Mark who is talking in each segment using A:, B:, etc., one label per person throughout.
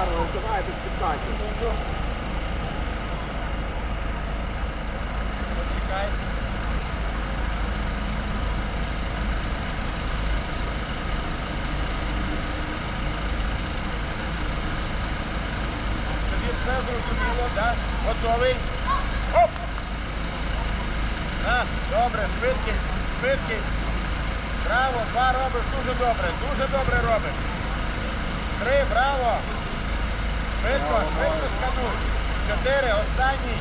A: Гарно, давай без підкатів.
B: Тобі все зрозуміло, так? Готовий? Оп! Раз, добре, швидкість, швидкість. Браво, два робиш дуже добре, дуже добре робиш. Три, браво. Швидко, швидко скануй. Чотири, останній.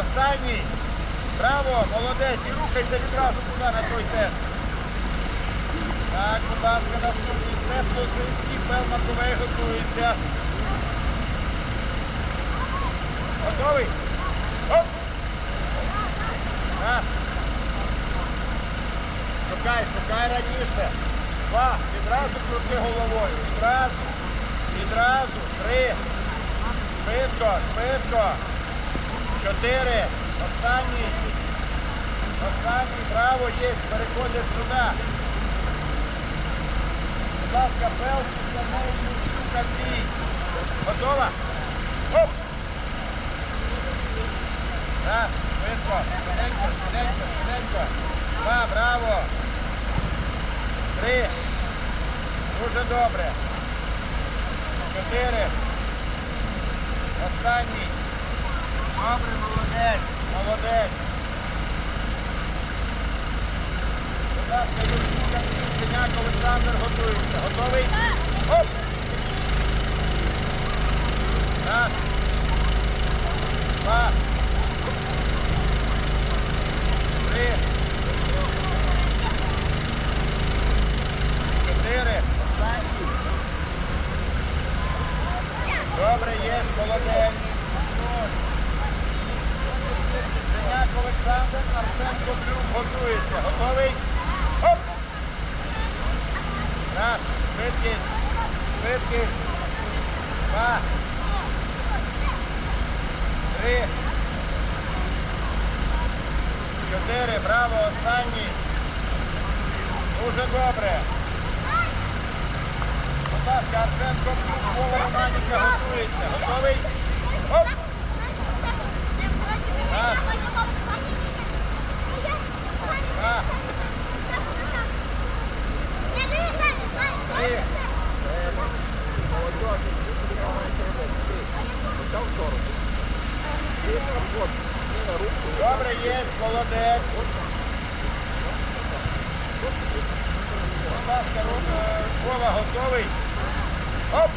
B: Останній. Браво, молодець. І рухайся відразу туди на той тест. Так, будь ласка, наступний степ Лозинський, Пел Маковей готується. Готовий? Оп! Раз. Шукай, шукай раніше. Два. Відразу крути головою. Відразу. Відразу. Три. Швидко, швидко. Чотири. Останній. Останній. Браво, є. Переходиш туди. Будь ласка, Пел, сука твій. Готова? Оп! Раз, швидко, швиденько, швиденько, швиденько. Два, браво. Три. Дуже добре. Чотири. Останній. Добре, молодець, молодець. Будь ласка, Юрчука, Синяк Олександр готується. Готовий? Оп! Раз. Два. Три. Чотири. Останній. Добре, є, молодець. Синяк Олександр, Арсен готується. Готовий? Раз. Швидкість. Швидкість. Два. Три. Чотири. Браво, останній. Дуже добре. Будь ласка, Арсен Котлюк, Вова готується. Готовий? Оп! Два. Три.
A: Молодь, почав в сторону. І обход. І на руку.
B: Добре, є, молодець. Будь ласка, Ру- е, готовий. Оп!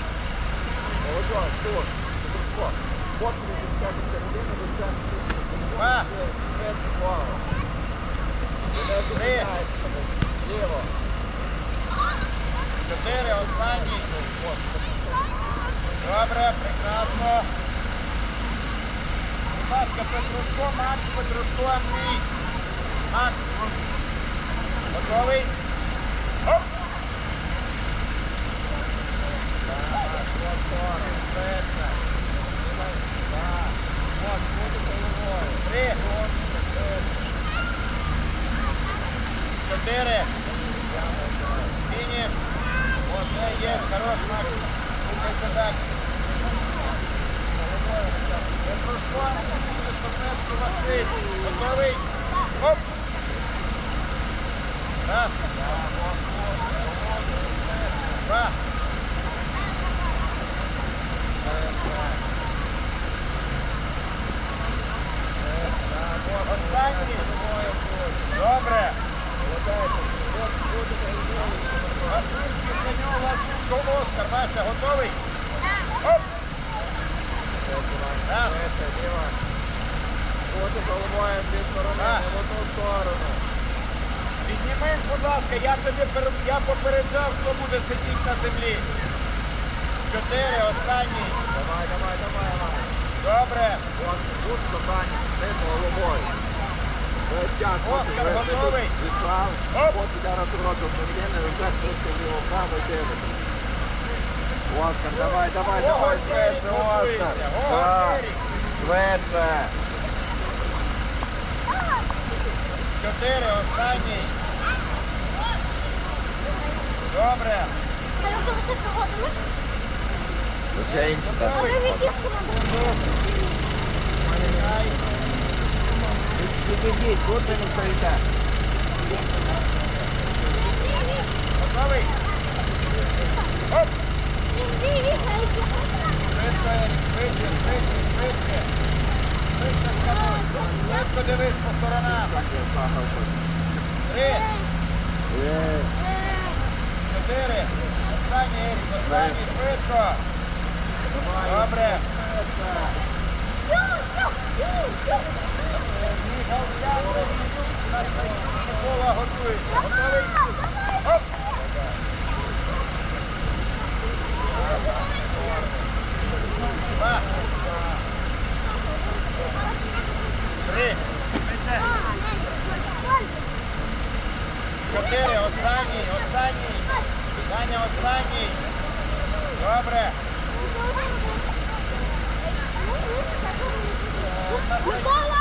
A: До центру.
B: Два.
A: Вправо. Ліво.
B: Чотири, останній. Добре, прекрасно. Будь ласка, Петрушко, Макс, Петрушко, Андрій. Макс. Готовий? 4. Финиш. Вот, есть, хорош, Макс. Пусть так. Петрушко, Петрушко, Василь. Готовий. Оп. Раз. Два. Останні. Добре. Оскар. Готовий? Оп! Раз.
A: Головою дві сторони, в одну сторону.
B: Піднімись, будь ласка, я тобі пер- я попереджав, хто буде сидіти на землі. Чотири, останній.
A: Давай, давай, давай, давай.
B: Добре.
A: От, тут завдання, тим головою.
B: Оскар,
A: ви- ви
B: готовий?
A: От зараз вже право дивиться. Оскар, давай, давай, давай, швидше, Оскар. Так. Швидше.
B: Чотири, останній. Добре.
A: Вже інші так.
C: А ви
A: Підійдіть, тут ви не стоїте.
B: Готовий? Оп! Швидко, швидше, швидше, швидше. Швидше скануй. Швидко дивись по сторонам. Три, чотири. Останній, Ерік, останній, швидко. Добре. Наш готується. Готовий? Два. Три. Останній, останній. Даня, останній. Добре. Іван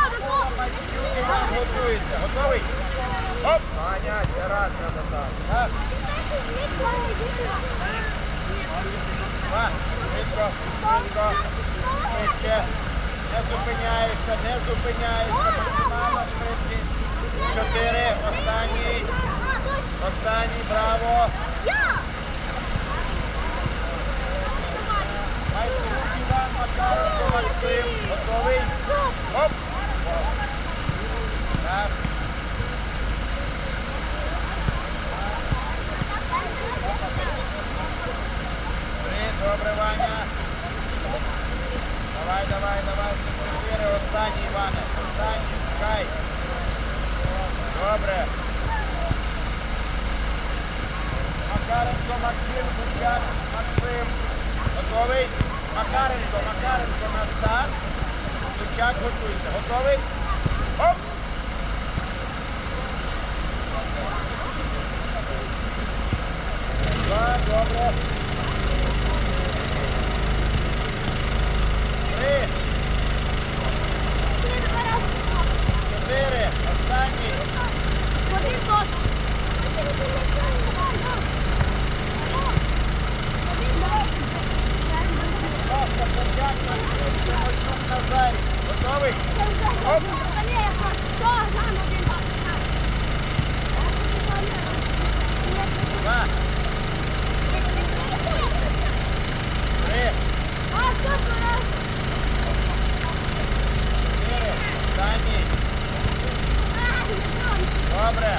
B: Готовий? Оп!
A: Маня, ще раз треба.
B: Не зупиняєшся, не зупиняєшся. Чотири. Останній. Останній. Браво. Готовий? Добре, Ваня. Давай, давай, давай. Чотири. Останній, Іване. Останній. Чекай. Добре. Макаренко Максим, Гучак Максим. Готовий? Макаренко, Макаренко на старт. Гучак готується. Готовий? Оп! Добре. Три, чотири, останній. Максим, Тимощук Назарій. Готовий? Два, три, чотири, останній. Добре.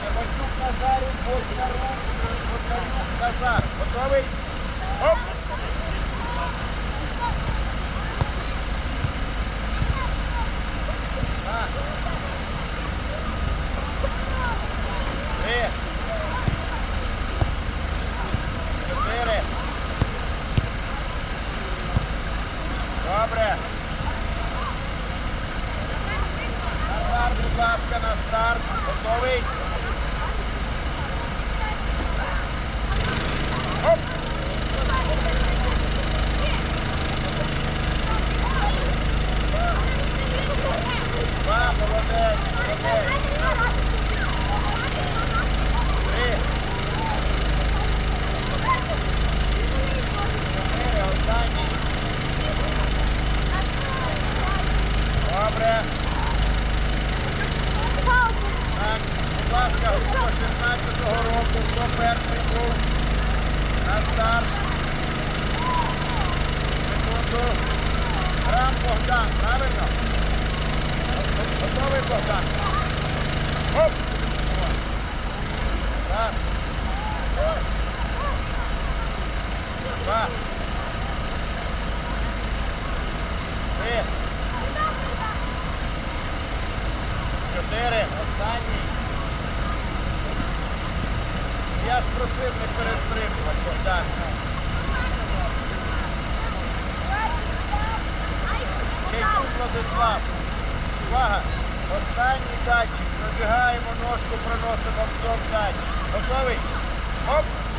B: Тимощук Назарій, Бочарук, Бочарук Назар. Готовий? Оп! Два. Три. Чотири. Добре. Назар, будь ласка, на старт. Готовий? Оп! Два, молодець, молодець. Три. Чотири, останній. Добре. Так, будь ласка, група 16-го року, хто перший був на старт. Секунду. Рам Богдан, правильно? Готовий Богдан? Оп! Раз. Два. Три. Чотири. Останній. Я ж просив не перестрибувати, Богдан. Кейкун Владислав. Увага! Останній датчик. Пробігаємо в датчик. Готовий? Оп!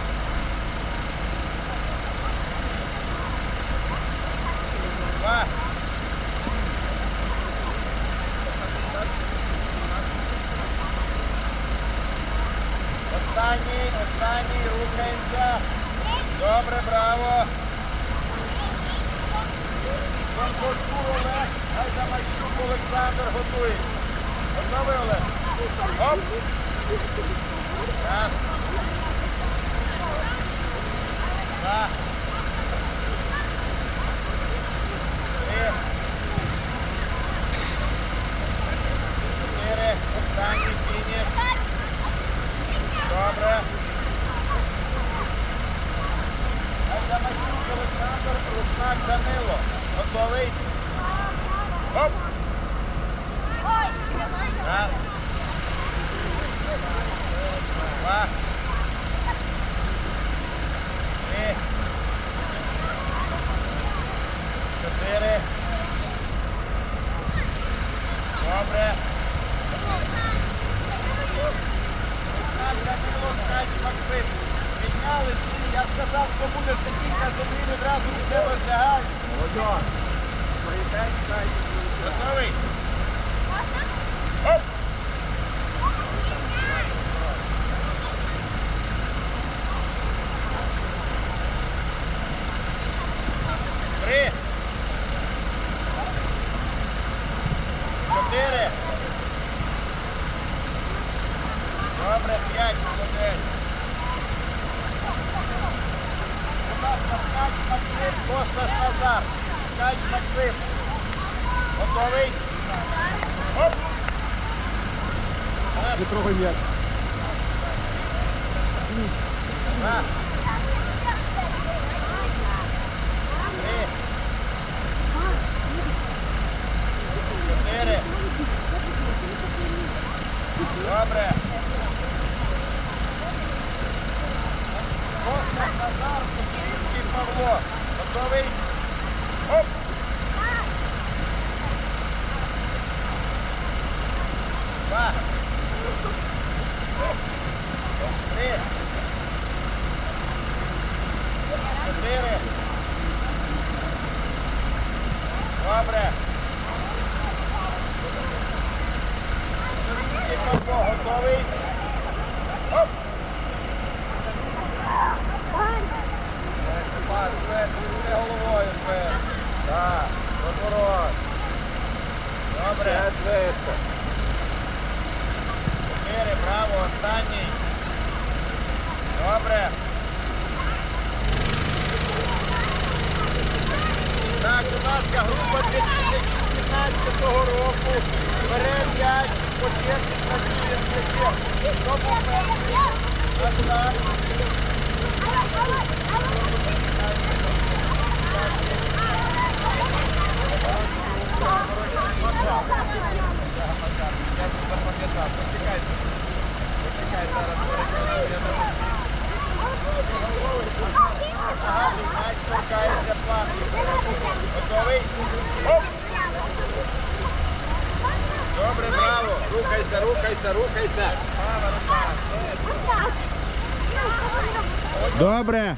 B: Оп. Раз. Два. Три. Чотири. Останній фініш. Добре. Гайдамащук Олександр, Руснак Данило. Готовий? Оп. Раз. Два. Добре. Максим. Я сказав, хто буде статійка землі, відразу від тебе
A: стоїте, чекайте.
B: Готовий? Оп! Добре, п'ять, молодець. Будь ласка, Ткач Максим, Косташ Назар. Ткач Максим. Готовий? Оп! Раз,
A: Не трогай м'яч.
B: два. Чотири. Добре. Готовий? Оп! Головою вверх. Так, розворот. Добре.
A: Швидко.
B: Чотири, браво, останній. Добре. Ласка, група 2017 року. Бере м'яч, по черзі працює з м'ячем. Хто був перший? Назар. Рухайся, рухайся, рухайся. Добре.